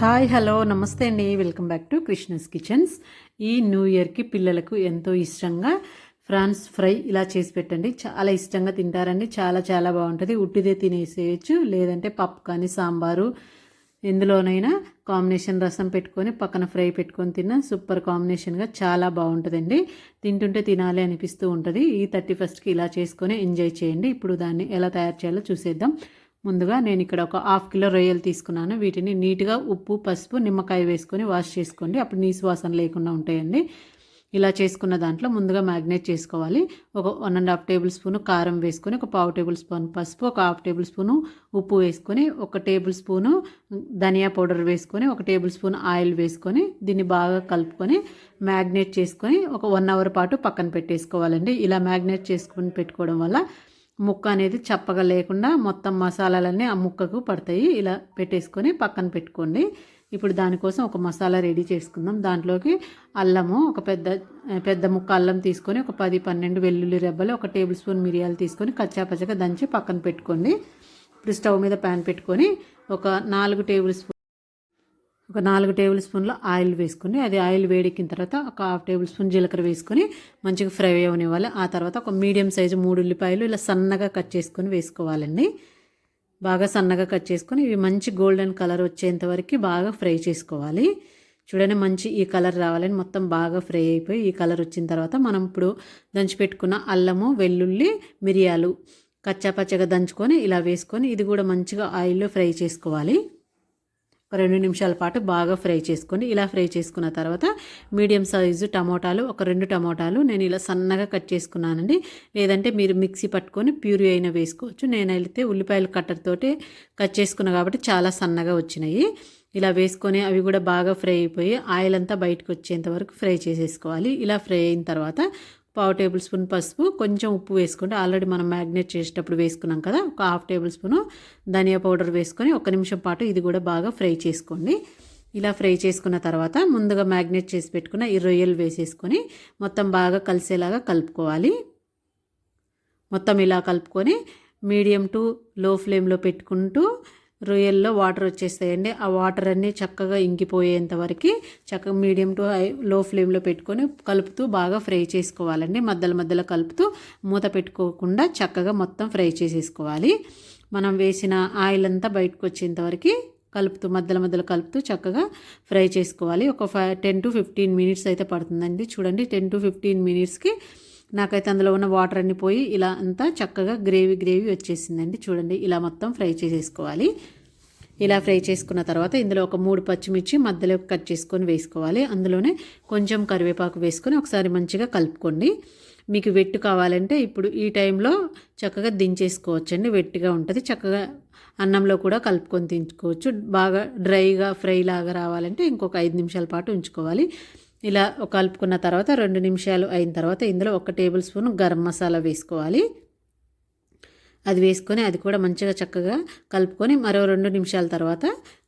Hi hello నమస్తే అండి. Welcome back to Krishna's kitchens. ఈ న్యూ ఇయర్కి పిల్లలకు ఎంతో ఇష్టంగా ఫ్రాన్స్ ఫ్రై ఇలా చేసి పెట్టండి. చాలా ఇష్టంగా తింటారండి. చాలా చాలా బాగుంటుంది. ఉట్టిదే తినేసేయచ్చు. లేదంటే పప్పు కానీ సాంబారు ఎందులోనైనా కాంబినేషన్ రసం పెట్టుకొని పక్కన ఫ్రై పెట్టుకొని తిన్నా సూపర్ కాంబినేషన్గా చాలా బాగుంటుందండి. తింటుంటే తినాలి అనిపిస్తూ ఉంటుంది. ఈ థర్టీ ఫస్ట్కి ఇలా చేసుకొని ఎంజాయ్ చేయండి. ఇప్పుడు దాన్ని ఎలా తయారు చేయాలో చూసేద్దాం. ముందుగా నేను ఇక్కడ ఒక హాఫ్ కిలో రొయ్యలు తీసుకున్నాను. వీటిని నీట్గా ఉప్పు పసుపు నిమ్మకాయ వేసుకొని వాష్ చేసుకోండి. అప్పుడు నీసు వాసన లేకుండా ఉంటాయండి. ఇలా చేసుకున్న దాంట్లో ముందుగా మ్యాగ్నేట్ చేసుకోవాలి. ఒక one and half table spoon కారం వేసుకొని ఒక పావు టేబుల్ స్పూన్ పసుపు ఒక హాఫ్ టేబుల్ స్పూను ఉప్పు వేసుకొని ఒక టేబుల్ స్పూను ధనియా పౌడర్ వేసుకొని ఒక టేబుల్ స్పూన్ ఆయిల్ వేసుకొని దీన్ని బాగా కలుపుకొని మ్యాగ్నేట్ చేసుకొని ఒక వన్ అవర్ పాటు పక్కన పెట్టేసుకోవాలండి. ఇలా మ్యాగ్నేట్ చేసుకొని పెట్టుకోవడం వల్ల ముక్క అనేది చప్పగా లేకుండా మొత్తం మసాలాలన్నీ ఆ ముక్కకు పడతాయి. ఇలా పెట్టేసుకొని పక్కన పెట్టుకోండి. ఇప్పుడు దానికోసం ఒక మసాలా రెడీ చేసుకుందాం. దాంట్లోకి అల్లము ఒక పెద్ద పెద్ద ముక్క అల్లం తీసుకొని ఒక పది పన్నెండు వెల్లుల్లి రెబ్బలు ఒక టేబుల్ స్పూన్ మిరియాలు తీసుకొని కచ్చాపచ్చగా దంచి పక్కన పెట్టుకోండి. ఇప్పుడు స్టవ్ మీద ప్యాన్ పెట్టుకొని ఒక నాలుగు టేబుల్ స్పూన్ ఒక నాలుగు టేబుల్ స్పూన్ల ఆయిల్ వేసుకొని అది ఆయిల్ వేడెక్కిన తర్వాత ఒక హాఫ్ టేబుల్ స్పూన్ జీలకర్ర వేసుకొని మంచిగా ఫ్రై అవనివ్వాలి ఆ తర్వాత ఒక మీడియం సైజు మూడు ఉల్లిపాయలు ఇలా సన్నగా కట్ చేసుకొని వేసుకోవాలండి. బాగా సన్నగా కట్ చేసుకొని ఇవి మంచి గోల్డెన్ కలర్ వచ్చేంత వరకు బాగా ఫ్రై చేసుకోవాలి. చూడండి మంచి ఈ కలర్ రావాలని మొత్తం బాగా ఫ్రై అయిపోయి ఈ కలర్ వచ్చిన తర్వాత మనం ఇప్పుడు దంచిపెట్టుకున్న అల్లము వెల్లుల్లి మిరియాలు కచ్చాపచ్చగా దంచుకొని ఇలా వేసుకొని ఇది కూడా మంచిగా ఆయిల్లో ఫ్రై చేసుకోవాలి. రెండు నిమిషాల పాటు బాగా ఫ్రై చేసుకోండి ఇలా ఫ్రై చేసుకున్న తర్వాత మీడియం సైజు టమోటాలు ఒక రెండు టమోటాలు నేను ఇలా సన్నగా కట్ చేసుకున్నానండి. లేదంటే మీరు మిక్సీ పట్టుకొని ప్యూరీ అయినా వేసుకోవచ్చు. నేనైతే ఉల్లిపాయలు కట్టర్తోటి కట్ చేసుకున్నా కాబట్టి చాలా సన్నగా వచ్చినాయి. ఇలా వేసుకొని అవి కూడా బాగా ఫ్రై అయిపోయి ఆయిల్ అంతా బయటకు వచ్చేంత వరకు ఫ్రై చేసేసుకోవాలి. ఇలా ఫ్రై అయిన తర్వాత పావు టేబుల్ స్పూన్ పసుపు కొంచెం ఉప్పు వేసుకుంటే ఆల్రెడీ మనం మ్యాగ్నేట్ చేసేటప్పుడు వేసుకున్నాం కదా ఒక హాఫ్ టేబుల్ స్పూను ధనియా పౌడర్ వేసుకొని ఒక నిమిషం పాటు ఇది కూడా బాగా ఫ్రై చేసుకోండి. ఇలా ఫ్రై చేసుకున్న తర్వాత ముందుగా మ్యాగ్నేట్ చేసి పెట్టుకున్న ఈ రొయ్యలు వేసేసుకొని మొత్తం బాగా కలిసేలాగా కలుపుకోవాలి. మొత్తం ఇలా కలుపుకొని మీడియం టు లో ఫ్లేమ్లో పెట్టుకుంటూ రొయ్యల్లో వాటర్ వచ్చేస్తాయండి. ఆ వాటర్ అన్నీ చక్కగా ఇంకిపోయేంత వరకు చక్కగా మీడియం టు హై లో ఫ్లేమ్లో పెట్టుకొని కలుపుతూ బాగా ఫ్రై చేసుకోవాలండి. మధ్యలో మధ్యలో కలుపుతూ మూత పెట్టుకోకుండా చక్కగా మొత్తం ఫ్రై చేసేసుకోవాలి. మనం వేసిన ఆయిల్ అంతా బయటకు వచ్చేంత వరకు కలుపుతూ మధ్యలో మధ్యలో కలుపుతూ చక్కగా ఫ్రై చేసుకోవాలి. ఒక five ten to fifteen minutes అయితే పడుతుందండి. చూడండి టెన్ టు ఫిఫ్టీన్ మినిట్స్కి నాకైతే అందులో ఉన్న వాటర్ అన్ని పోయి ఇలా అంతా చక్కగా గ్రేవీ గ్రేవీ వచ్చేసిందండి. చూడండి ఇలా మొత్తం ఫ్రై చేసేసుకోవాలి. ఇలా ఫ్రై చేసుకున్న తర్వాత ఇందులో ఒక మూడు పచ్చిమిర్చి మధ్యలో కట్ చేసుకొని వేసుకోవాలి. అందులోనే కొంచెం కరివేపాకు వేసుకొని ఒకసారి మంచిగా కలుపుకోండి. మీకు వెట్టు కావాలంటే ఇప్పుడు ఈ టైంలో చక్కగా దించేసుకోవచ్చండి. వెట్టిగా ఉంటుంది. చక్కగా అన్నంలో కూడా కలుపుకొని తించుకోవచ్చు బాగా డ్రైగా ఫ్రై లాగా రావాలంటే ఇంకొక ఐదు నిమిషాల పాటు ఉంచుకోవాలి. ఇలా కలుపుకున్న తర్వాత రెండు నిమిషాలు అయిన తర్వాత ఇందులో ఒక టేబుల్ స్పూన్ గరం మసాలా వేసుకోవాలి. అది వేసుకొని అది కూడా మంచిగా చక్కగా కలుపుకొని మరో రెండు నిమిషాల తర్వాత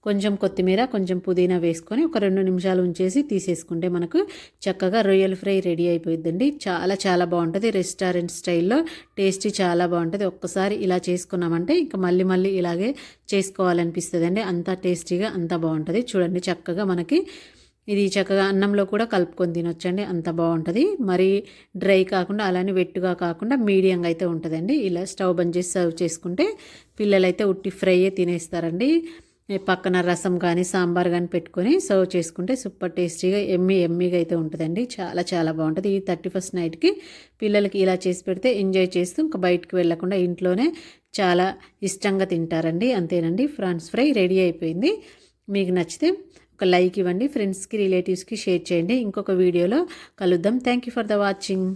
కొంచెం కొత్తిమీర కొంచెం పుదీనా వేసుకొని ఒక రెండు నిమిషాలు ఉంచేసి తీసేసుకుంటే మనకు చక్కగా రొయ్యల ఫ్రై రెడీ అయిపోయిందండి చాలా చాలా బాగుంటుంది. రెస్టారెంట్ స్టైల్లో టేస్టీ చాలా బాగుంటుంది. ఒక్కసారి ఇలా చేసుకున్నామంటే ఇంకా మళ్ళీ మళ్ళీ ఇలాగే చేసుకోవాలనిపిస్తుంది అండి అంత టేస్టీగా అంత బాగుంటుంది. చూడండి చక్కగా మనకి ఇది చక్కగా అన్నంలో కూడా కలుపుకొని తినొచ్చండి. అంత బాగుంటుంది. మరి డ్రై కాకుండా అలానే వెట్టుగా కాకుండా మీడియంగా అయితే ఉంటుందండి. ఇలా స్టవ్ బంద్ చేసి సర్వ్ చేసుకుంటే పిల్లలైతే ఉట్టి ఫ్రైయే తినేస్తారండి. పక్కన రసం కానీ సాంబార్ కానీ పెట్టుకొని సర్వ్ చేసుకుంటే సూపర్ టేస్టీగా ఎమ్మి ఎమ్మిగా అయితే ఉంటుందండి. చాలా చాలా బాగుంటుంది. ఈ థర్టీ ఫస్ట్ నైట్కి పిల్లలకి ఇలా చేసి పెడితే ఎంజాయ్ చేస్తూ ఇంకా బయటకు వెళ్ళకుండా ఇంట్లోనే చాలా ఇష్టంగా తింటారండి. అంతేనండి. ఫ్రాన్స్ ఫ్రై రెడీ అయిపోయింది. మీకు నచ్చితే ఒక లైక్ ఇవ్వండి ఫ్రెండ్స్కి రిలేటివ్స్కి షేర్ చేయండి. ఇంకొక వీడియోలో కలుద్దాం. Thank you for the watching